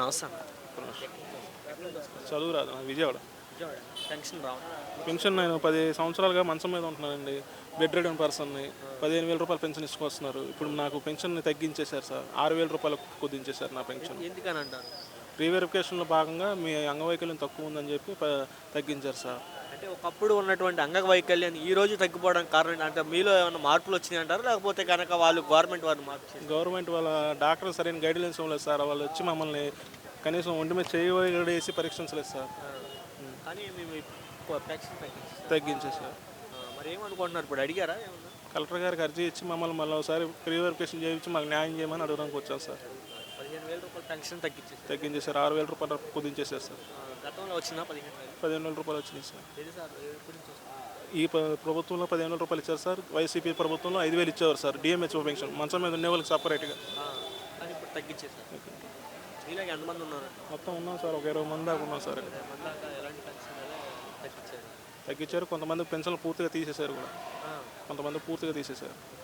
నమస్తే చదువు రాదు విజయవాడ. పెన్షన్ పెన్షన్ నేను పది సంవత్సరాలుగా మంచం మీద ఉంటున్నానండి. బెడ్ రెడీ పర్సన్ని పదిహేను వేల రూపాయలు పెన్షన్ ఇసుకొస్తున్నారు ఇప్పుడు నాకు పెన్షన్ తగ్గించేశారు సార్. ఆరు వేల రూపాయలు కుదించేశారు నా పెన్షన్. ఎందుకని అంటారు? రీవెరిఫికేషన్లో భాగంగా మీ అంగవైకల్యం తక్కువ ఉందని చెప్పి తగ్గించారు సార్. అంటే ఒకప్పుడు ఉన్నటువంటి అంగవైకల్యం ఈ రోజు తగ్గిపోవడానికి కారణం? అంటే మీలో ఏమైనా మార్పులు వచ్చినాయి అంటారు లేకపోతే కనుక వాళ్ళు గవర్నమెంట్ వారిని మార్పు గవర్నమెంట్ వాళ్ళ డాక్టర్ సరైన గైడ్లైన్స్ ఇవ్వలేదు సార్. వాళ్ళు వచ్చి మమ్మల్ని కనీసం ఒంటి మీద చేయి వేసి పరీక్షించలేదు సార్. కానీ మేము తగ్గించాం తగ్గించేశారు. మరి ఏమనుకుంటున్నారు? ఇప్పుడు అడిగారా కలెక్టర్ గారికి అర్జీ ఇచ్చి మమ్మల్ని మళ్ళీ ఒకసారి రీవెరిఫికేషన్ చేయించి మాకు న్యాయం చేయమని అడగడానికి వచ్చాను సార్. పదిహేను వేల రూపాయలు పెన్షన్ తగ్గించేసారు తగ్గించేశారు. ఆరు వేల రూపాయలు కుదించేశారు సార్. ఆ, గతంలో వచ్చిన పదిహేను వేలు? పదిహేను వేల రూపాయలు వచ్చినాయి సార్. ఏది సార్ వస్తుంది? ఈ ప్రభుత్వంలో పదిహేను వేల రూపాయలు ఇచ్చారు సార్. వైసీపీ ప్రభుత్వంలో ఐదు వేలు ఇచ్చేవారు సార్. DMHO pension. మంచం మీద ఉండే వాళ్ళకి సపరేట్గా. ఆ, కానీ ఇప్పుడు తగ్గించేసారు ఎంతమంది ఉన్నారు? మొత్తం ఉన్నాం సార్. ఒక ఇరవై మంది దాకా ఉన్నాం సార్. ఎలాంటి పెన్షన్ తగ్గించారు తగ్గించారు. కొంతమంది పెన్షన్లు పూర్తిగా తీసేశారు కూడా. ఆ, కొంతమంది పూర్తిగా తీసేశారు.